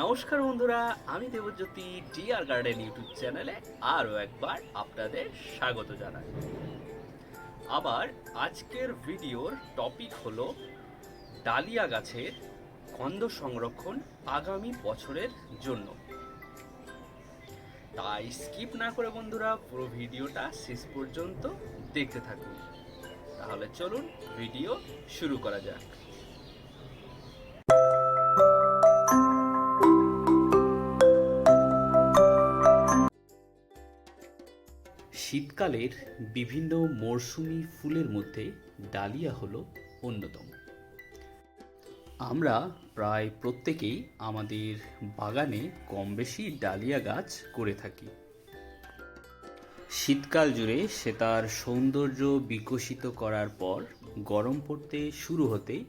নমস্কার বন্ধুরা, আমি দেবজ্যোতি ডিআর গার্ডেন ইউটিউব চ্যানেলে আরও একবার আপনাদের স্বাগত জানাই। আবার আজকের ভিডিওর টপিক হলো ডালিয়া গাছের কন্দ সংরক্ষণ আগামী বছরের জন্য। তাই স্কিপ না করে বন্ধুরা, পুরো ভিডিওটা শেষ পর্যন্ত দেখতে থাকুন। তাহলে চলুন ভিডিও শুরু করা যাক। শীতকালের বিভিন্ন মরশুমি ফুলের মধ্যে ডালিয়া হলো অন্যতম। আমরা প্রায় প্রত্যেকেই আমাদের বাগানে কম বেশি ডালিয়া গাছ করে থাকি। শীতকাল জুড়ে সে তার সৌন্দর্য বিকশিত করার পর গরম পড়তে শুরু হতেই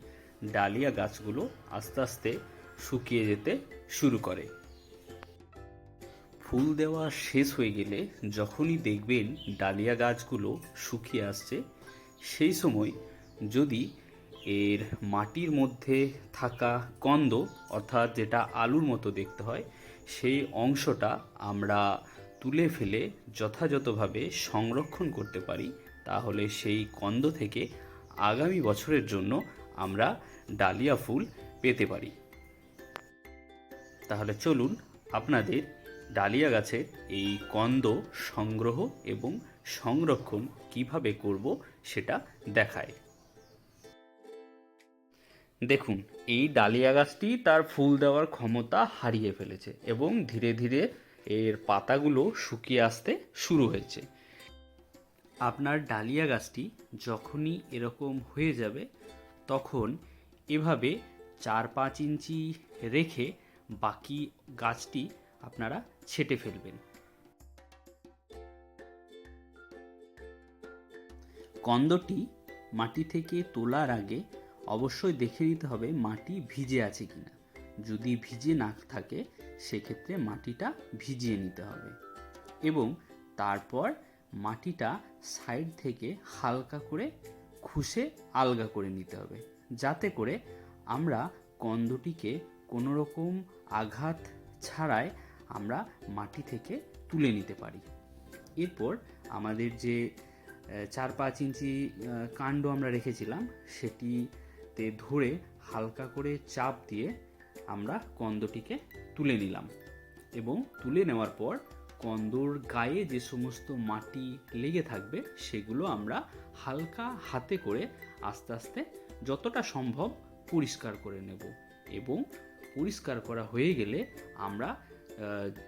ডালিয়া গাছগুলো আস্তে আস্তে শুকিয়ে যেতে শুরু করে। ফুল দেওয়া শেষ হয়ে গেলে যখনই দেখবেন ডালিয়া গাছগুলো শুকিয়ে আসছে, সেই সময় যদি এর মাটির মধ্যে থাকা কন্দ, অর্থাৎ যেটা আলুর মতো দেখতে হয়, সেই অংশটা আমরা তুলে ফেলে যথাযথভাবে সংরক্ষণ করতে পারি, তাহলে সেই কন্দ থেকে আগামী বছরের জন্য আমরা ডালিয়া ফুল পেতে পারি। তাহলে চলুন আপনাদের ডালিয়া গাছের এই কন্দ সংগ্রহ এবং সংরক্ষণ কীভাবে করব সেটা দেখায়। দেখুন, এই ডালিয়া গাছটি তার ফুল দেওয়ার ক্ষমতা হারিয়ে ফেলেছে এবং ধীরে ধীরে এর পাতাগুলো শুকিয়ে আসতে শুরু হয়েছে। আপনার ডালিয়া গাছটি যখনই এরকম হয়ে যাবে, তখন এভাবে চার পাঁচ ইঞ্চি রেখে বাকি গাছটি আপনারা ছেটে ফেলবেন। কন্দটি মাটি থেকে তোলার আগে অবশ্যই দেখে নিতে হবে মাটি ভিজে আছে কিনা। যদি ভিজে না থাকে, সেক্ষেত্রে মাটিটা ভিজিয়ে নিতে হবে এবং তারপর মাটিটা সাইড থেকে হালকা করে খুশে আলগা করে নিতে হবে। যাতে করে আমরা কন্দটিকে কোনো রকম আঘাত ছাড়াই আমরা মাটি থেকে তুলে নিতে পারি। এরপর আমাদের যে চার পাঁচ ইঞ্চি কাণ্ড আমরা রেখেছিলাম, সেটিতে ধরে হালকা করে চাপ দিয়ে আমরা কন্দটিকে তুলে নিলাম এবং তুলে নেওয়ার পর কন্দর গায়ে যে সমস্ত মাটি লেগে থাকবে, সেগুলো আমরা হালকা হাতে করে আস্তে আস্তে যতটা সম্ভব পরিষ্কার করে নেব এবং পরিষ্কার করা হয়ে গেলে আমরা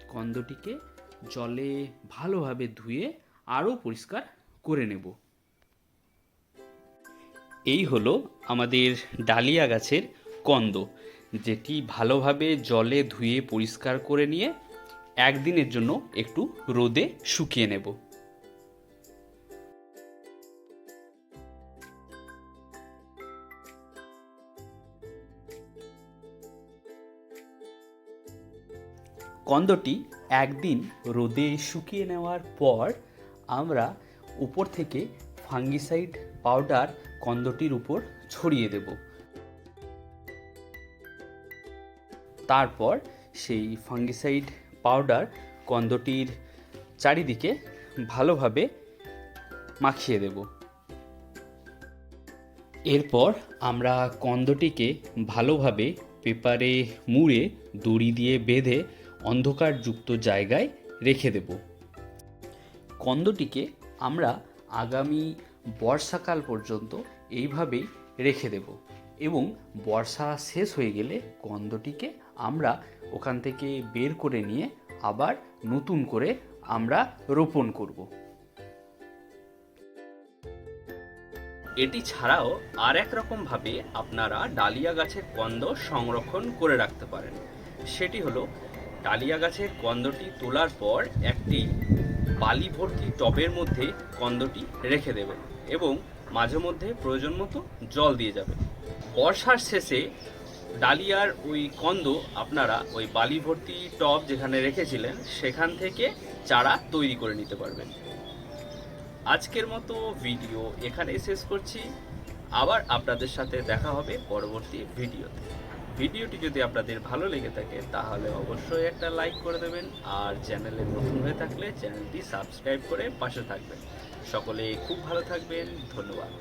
কন্দটিকে জলে ভালোভাবে ধুয়ে আরও পরিষ্কার করে নেব। এই হলো আমাদের ডালিয়া গাছের কন্দ, যেটি ভালোভাবে জলে ধুয়ে পরিষ্কার করে নিয়ে একদিনের জন্য একটু রোদে শুকিয়ে নেব। কন্দটি একদিন রোদে শুকিয়ে নেওয়ার পর আমরা উপর থেকে ফাঙ্গিসাইড পাউডার কন্দটির উপর ছড়িয়ে দেব। তারপর সেই ফাঙ্গিসাইড পাউডার কন্দটির চারিদিকে ভালোভাবে মাখিয়ে দেব। এরপর আমরা কন্দটিকে ভালোভাবে পেপারে মুড়ে দড়ি দিয়ে বেঁধে অন্ধকারযুক্ত জায়গায় রেখে দেব। কন্দটিকে আমরা আগামী বর্ষাকাল পর্যন্ত এইভাবেই রেখে দেব এবং বর্ষা শেষ হয়ে গেলে কন্দটিকে আমরা ওখান থেকে বের করে নিয়ে আবার নতুন করে আমরা রোপণ করব। এটি ছাড়াও আর এক রকমভাবে আপনারা ডালিয়া গাছের কন্দ সংরক্ষণ করে রাখতে পারেন। সেটি হলো ডালিয়া গাছের কন্দটি তোলার পর একটি বালি ভর্তি টবের মধ্যে কন্দটি রেখে দেবেন এবং মাঝে মধ্যে প্রয়োজন মতো জল দিয়ে যাবেন বর্ষার শেষে ডালিয়ার ওই কন্দ আপনারা ওই বালি ভর্তি টব যেখানে রেখেছিলেন, সেখান থেকে চারা তৈরি করে নিতে পারবেন। আজকের মতো ভিডিও এখানে শেষ করছি। আবার আপনাদের সাথে দেখা হবে পরবর্তী ভিডিওতে। ভিডিওটি যদি আপনাদের ভালো লেগে থাকে, তাহলে অবশ্যই একটা লাইক করে দেবেন আর চ্যানেলে নতুন হয়ে থাকলে চ্যানেলটি সাবস্ক্রাইব করে পাশে থাকবেন। সকলে খুব ভালো থাকবেন, ধন্যবাদ।